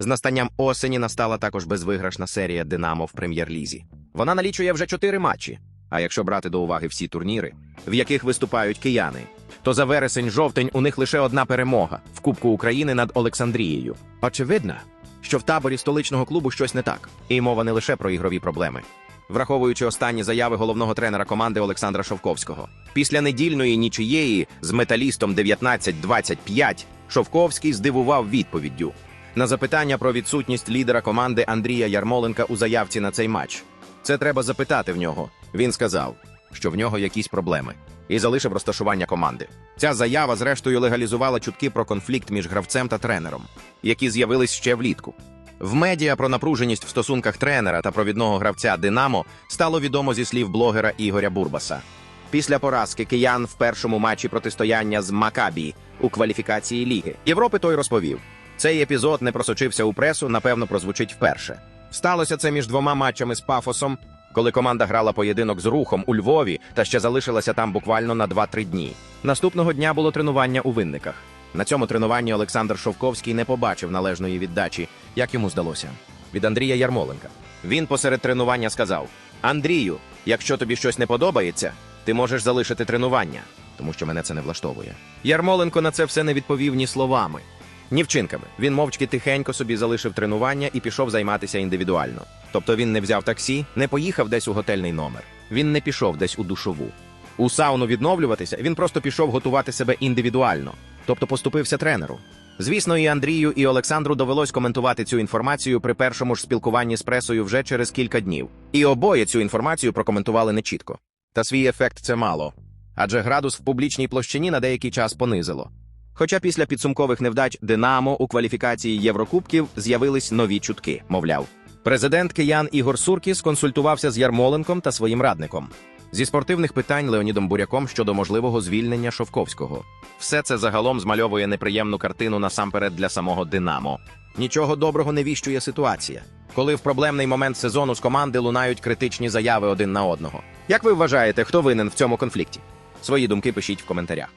З настанням осені настала також безвиграшна серія Динамо в прем'єр-лізі. Вона налічує вже чотири матчі. А якщо брати до уваги всі турніри, в яких виступають кияни, то за вересень-жовтень у них лише одна перемога в Кубку України над Олександрією. Очевидно, що в таборі столичного клубу щось не так, і мова не лише про ігрові проблеми. Враховуючи останні заяви головного тренера команди Олександра Шовковського, після недільної нічиєї з металістом 19-25 Шовковський здивував відповіддю на запитання про відсутність лідера команди Андрія Ярмоленка у заявці на цей матч. Це треба запитати в нього. Він сказав, що в нього якісь проблеми, і залишив розташування команди. Ця заява, зрештою, легалізувала чутки про конфлікт між гравцем та тренером, які з'явились ще влітку. В медіа про напруженість в стосунках тренера та провідного гравця Динамо стало відомо зі слів блогера Ігоря Бурбаса. Після поразки киян в першому матчі протистояння з Макабі у кваліфікації ліги Європи той розповів. Цей епізод не просочився у пресу, напевно, прозвучить вперше. Сталося це між двома матчами з Пафосом, коли команда грала поєдинок з рухом у Львові та ще залишилася там буквально на 2-3 дні. Наступного дня було тренування у винниках. На цьому тренуванні Олександр Шовковський не побачив належної віддачі, як йому здалося, від Андрія Ярмоленка. Він посеред тренування сказав: Андрію, якщо тобі щось не подобається, ти можеш залишити тренування, тому що мене це не влаштовує. Ярмоленко на це все не відповів ні словами, ні вчинками. Він мовчки тихенько собі залишив тренування і пішов займатися індивідуально. Тобто він не взяв таксі, не поїхав десь у готельний номер. Він не пішов десь у душову. У сауну відновлюватися він просто пішов готувати себе індивідуально, тобто поступився тренеру. Звісно, і Андрію, і Олександру довелось коментувати цю інформацію при першому ж спілкуванні з пресою вже через кілька днів. І обоє цю інформацію прокоментували нечітко. Та свій ефект це мало. Адже градус в публічній площині на деякий час понизило. Хоча після підсумкових невдач Динамо у кваліфікації Єврокубків з'явились нові чутки, мовляв. Президент киян Ігор Суркіс консультувався з Ярмоленком та своїм радником. Зі спортивних питань Леонідом Буряком щодо можливого звільнення Шовковського. Все це загалом змальовує неприємну картину насамперед для самого Динамо. Нічого доброго не віщує ситуація, коли в проблемний момент сезону з команди лунають критичні заяви один на одного. Як ви вважаєте, хто винен в цьому конфлікті? Свої думки пишіть в коментарях.